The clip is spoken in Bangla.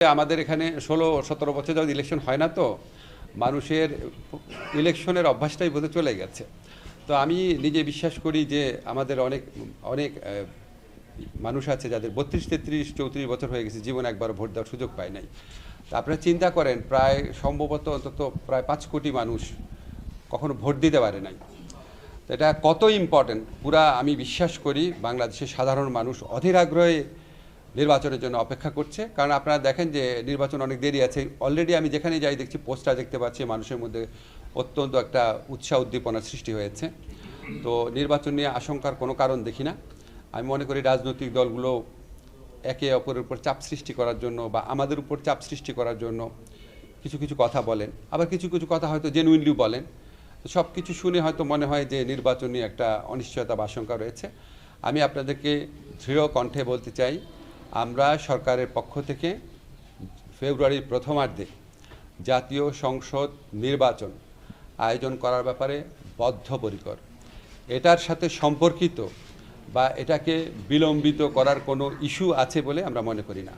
আমাদের এখানে ষোলো, সতেরো বছর যখন ইলেকশন হয় না তো, মানুষের ইলেকশনের অভ্যাসটাই বোধহয় চলে গেছে। তো আমি নিজে বিশ্বাস করি যে আমাদের অনেক অনেক মানুষ আছে যাদের বত্রিশ, তেত্রিশ, চৌত্রিশ বছর হয়ে গেছে, জীবন একবার ভোট দেওয়ার সুযোগ পায় নাই। আপনারা চিন্তা করেন, প্রায় সম্ভবত অন্তত প্রায় পাঁচ কোটি মানুষ কখনো ভোট দিতে পারে নাই। এটা কত ইম্পর্টেন্ট পুরা আমি বিশ্বাস করি, বাংলাদেশের সাধারণ মানুষ অধীর আগ্রহে নির্বাচনের জন্য অপেক্ষা করছে। কারণ আপনারা দেখেন যে নির্বাচন অনেক দেরি আছে। অলরেডি আমি যেখানে যাই দেখছি পোস্টার দেখতে পাচ্ছি, মানুষের মধ্যে অত্যন্ত একটা উৎসাহ উদ্দীপনার সৃষ্টি হয়েছে। তো নির্বাচন নিয়ে আশঙ্কার কোনো কারণ দেখি না। আমি মনে করি রাজনৈতিক দলগুলো একে অপরের উপর চাপ সৃষ্টি করার জন্য বা আমাদের উপর চাপ সৃষ্টি করার জন্য কিছু কিছু কথা বলেন। আবার কিছু কিছু কথা হয়তো জেনুইনলি বলেন। তো সব কিছু শুনে হয়তো মনে হয় যে নির্বাচন একটা অনিশ্চয়তা বা আশঙ্কা রয়েছে। আমি আপনাদেরকে দৃঢ় কণ্ঠে বলতে চাই আমরা সরকারের পক্ষ থেকে ফেব্রুয়ারির প্রথমার্ধে জাতীয় সংসদ নির্বাচন আয়োজন করার ব্যাপারে বদ্ধপরিকর। এটার সাথে সম্পর্কিত বা এটাকে বিলম্বিত করার কোনো ইস্যু আছে বলে আমরা মনে করি না।